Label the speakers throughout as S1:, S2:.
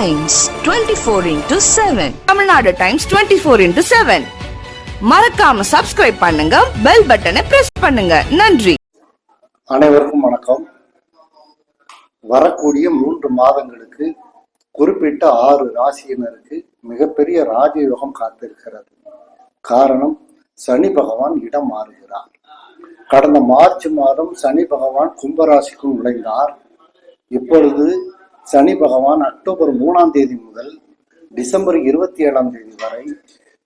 S1: Times twenty four into seven
S2: Tamil Nadu Times twenty four into seven மறக்காம subscribe பண்ணுங்க bell பட்டனை press பண்ணுங்க. நன்றி.
S3: அனைவருக்கும் வணக்கம். வரக்கூடிய மூன்று மாதங்களுக்கு குறிப்பிட்ட ஆறு ராசியினருக்கு மிகப்பெரிய ராஜயோகம் காத்திருக்கிறது. காரணம் சனி பகவான் இடம் மாறுகிறார். கடந்த மார்ச் மாதம் சனி பகவான் கும்பராசிக்குள் நுழைந்தார். இப்பொழுது சனி பகவான் அக்டோபர் மூணாம் தேதி முதல் டிசம்பர் இருபத்தி ஏழாம் தேதி வரை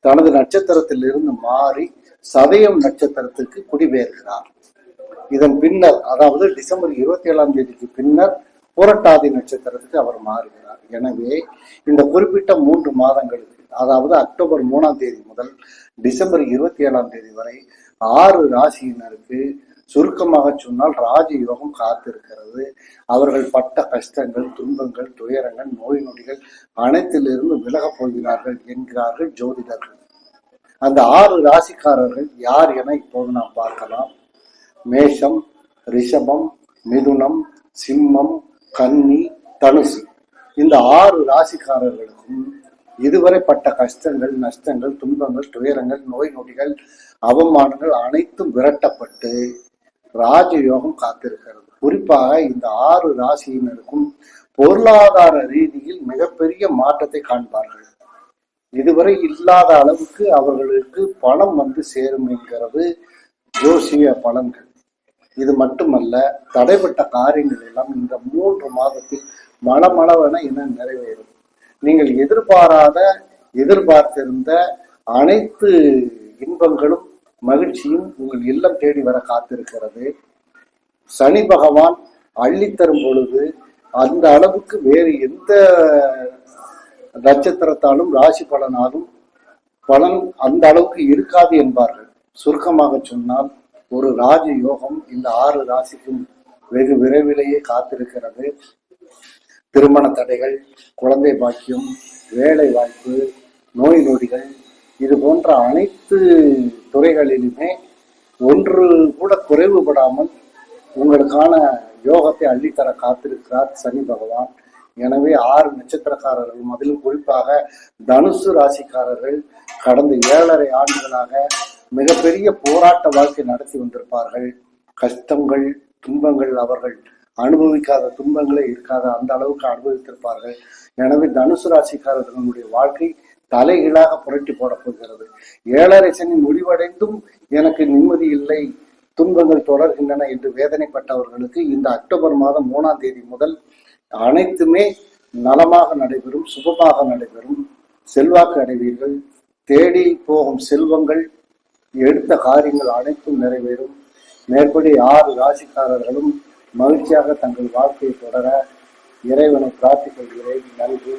S3: தனது நட்சத்திரத்திலிருந்து மாறி சதயம் நட்சத்திரத்துக்கு குடிபெயர்கிறார். இதன் பின்னர் அதாவது டிசம்பர் இருபத்தி ஏழாம் தேதிக்கு பின்னர் புரட்டாதி நட்சத்திரத்துக்கு அவர் மாறுகிறார். எனவே இந்த குறிப்பிட்ட மூன்று மாதங்களுக்கு அதாவது அக்டோபர் மூணாம் தேதி முதல் டிசம்பர் இருபத்தி ஏழாம் தேதி வரை ஆறு ராசியினருக்கு சுருக்கமாக சொன்னால் ராஜயோகம் காத்திருக்கிறது. அவர்கள் பட்ட கஷ்டங்கள் துன்பங்கள் துயரங்கள் நோய் நொடிகள் அனைத்திலிருந்து விலகப் போகிறார்கள் என்கிறார்கள் ஜோதிடர்கள். அந்த ஆறு ராசிக்காரர்கள் யார் என இப்போது நாம் பார்க்கலாம். மேஷம் ரிஷபம் மிதுனம் சிம்மம் கன்னி தனுசு. இந்த ஆறு ராசிக்காரர்களுக்கும் இதுவரை பட்ட கஷ்டங்கள் நஷ்டங்கள் துன்பங்கள் துயரங்கள் நோய் நொடிகள் அவமானங்கள் அனைத்தும் விரட்டப்பட்டு ராஜயோகம் காத்திருக்கிறது. குறிப்பாக இந்த ஆறு ராசியினருக்கும் பொருளாதார ரீதியில் மிகப்பெரிய மாற்றத்தை காண்பார்கள். இதுவரை இல்லாத அளவுக்கு அவர்களுக்கு பணம் வந்து சேரும் என்கிறது ஜோசிய பலன்கள். இது மட்டுமல்ல தடைப்பட்ட காரியங்கள் எல்லாம் இந்த மூன்று மாதத்தில் மளமளவென என நிறைவேறும். நீங்கள் எதிர்பாராத எதிர்பார்த்திருந்த அனைத்து இன்பங்களும் மகிழ்ச்சியும் உங்கள் இல்லம் தேடி வர காத்திருக்கிறது. சனி பகவான் அள்ளித்தரும் பொழுது அந்த அளவுக்கு வேறு எந்த நட்சத்திரத்தாலும் ராசி பலனாலும் பலன் அந்த அளவுக்கு இருக்காது என்பார்கள். சுருக்கமாக சொன்னால் ஒரு ராஜ யோகம் இந்த ஆறு ராசிக்கும் வெகு விரைவிலேயே காத்திருக்கிறது. திருமண தடைகள் குழந்தை பாக்கியம் வேலை வாய்ப்பு நோய் நொடிகள் இது போன்ற அனைத்து துறைகளிலுமே ஒன்று கூட குறைவுபடாமல் உங்களுக்கான யோகத்தை அள்ளித்தர காத்திருக்கிறார் சனி பகவான். எனவே ஆறு நட்சத்திரக்காரர்கள் அதிலும் குறிப்பாக தனுசு ராசிக்காரர்கள் கடந்த ஏழரை ஆண்டுகளாக மிகப்பெரிய போராட்ட வாழ்க்கை நடத்தி வந்திருப்பார்கள். கஷ்டங்கள் துன்பங்கள் அவர்கள் அனுபவிக்காத துன்பங்களே இருக்காத. அந்த அளவுக்கு அனுபவித்திருப்பார்கள். எனவே தனுசு ராசிக்காரர்களுடைய வாழ்க்கை தலைகீழாக புரட்டி போடப்போகிறது ஏழரை சனி முடிவடைந்தும் எனக்கு நிம்மதி இல்லை. துன்பங்கள் தொடர்கின்றன என்று வேதனைப்பட்டவர்களுக்கு இந்த அக்டோபர் மாதம் மூணாம் தேதி முதல் அனைத்துமே நலமாக நடைபெறும் சுபமாக நடைபெறும். செல்வாக்கு அடைவீர்கள். தேடி போகும் செல்வங்கள் எடுத்த காரியங்கள் அனைத்தும் நிறைவேறும். மேற்படி ஆறு ராசிக்காரர்களும் மகிழ்ச்சியாக தங்கள் வாழ்க்கையை தொடர இறைவனை பிரார்த்திக் கொள்கிறேன் நன்றி.